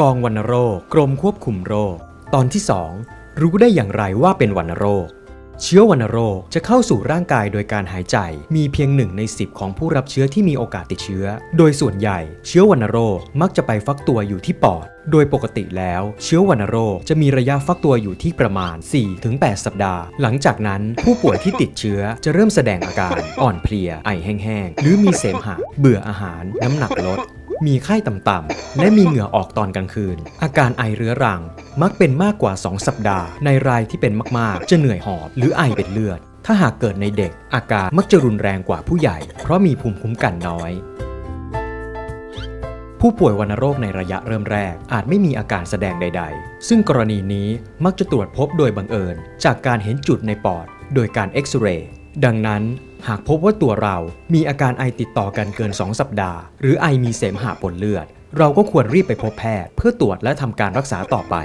กองวัณโรค กรมควบคุมโรค ตอนที่ 2 รู้ได้อย่างไรว่าเป็นวัณโรค เชื้อวัณโรคจะเข้าสู่ร่างกายโดยการหายใจ มีเพียงหนึ่งใน 10 ของผู้รับเชื้อที่มีโอกาสติดเชื้อ โดยส่วนใหญ่เชื้อวัณโรคมักจะไปฟักตัวอยู่ที่ปอด โดยปกติแล้ว เชื้อวัณโรคจะมีระยะฟักตัวอยู่ที่ประมาณ 4-8 สัปดาห์ หลังจากนั้นผู้ป่วยที่ติดเชื้อจะเริ่มแสดงอาการ อ่อนเพลีย ไอแห้งๆ หรือมีเสมหะ เบื่ออาหาร น้ำหนักลด มีไข้ต่ำๆ และมีเหงื่อออกตอนกลางคืน อาการไอเรื้อรัง มักเป็นมากกว่า 2 สัปดาห์ ในรายที่เป็นมากๆ จะเหนื่อยหอบ หรือไอเป็นเลือด ถ้าหากเกิดในเด็ก อาการมักจะรุนแรงกว่าผู้ใหญ่ เพราะมีภูมิคุ้มกันน้อย ผู้ป่วยวัณโรคในระยะเริ่มแรก อาจไม่มีอาการแสดงใด ๆ ซึ่งกรณีนี้มักจะตรวจพบโดยบังเอิญ จากการเห็นจุดในปอด โดยการเอ็กซเรย์ดังนั้น หากพบว่าตัวเรามีอาการไอติดต่อกันเกิน 2 สัปดาห์ หรือไอมีเสมหะปนเลือด เราก็ควรรีบไปพบแพทย์ เพื่อตรวจและทำการรักษาต่อไป